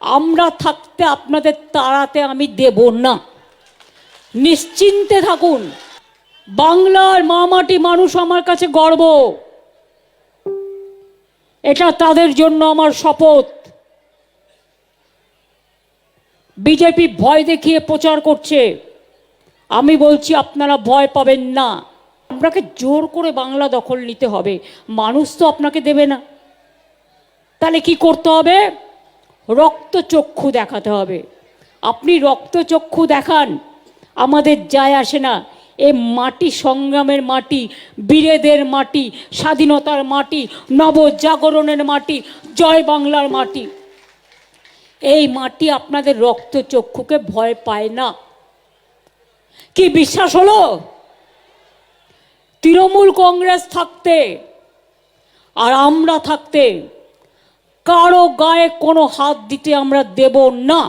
আমরা থাকতে আপনাদের তাড়াতে আমি দেব না। নিশ্চিন্তে থাকুন। বাংলার মামাটি মানুষ আমার কাছে গর্ব। এটা তাদের জন্য আমার শপথ। বিজেপি ভয় দেখিয়ে প্রচার করছে। আমি বলছি, আপনারা ভয় পাবেন না। আপনাকে জোর করে বাংলা দখল নিতে হবে। মানুষ তো আপনাকে দেবে না। তাহলে কি করতে হবে? রক্তচক্ষু দেখাতে হবে। আপনি রক্তচক্ষু দেখান, আমাদের যায় আসে না। এ মাটি সংগ্রামের মাটি, বীরেদের মাটি, স্বাধীনতার মাটি, নবজাগরণের মাটি, জয় বাংলার মাটি। এই মাটি আপনাদের রক্তচক্ষুকে ভয় পায় না। কি বিশ্বাস হলো? তৃণমূল কংগ্রেস থাকতে আর আমরা থাকতে কারও গায়ে কোনো হাত দিতে আমরা দেব না।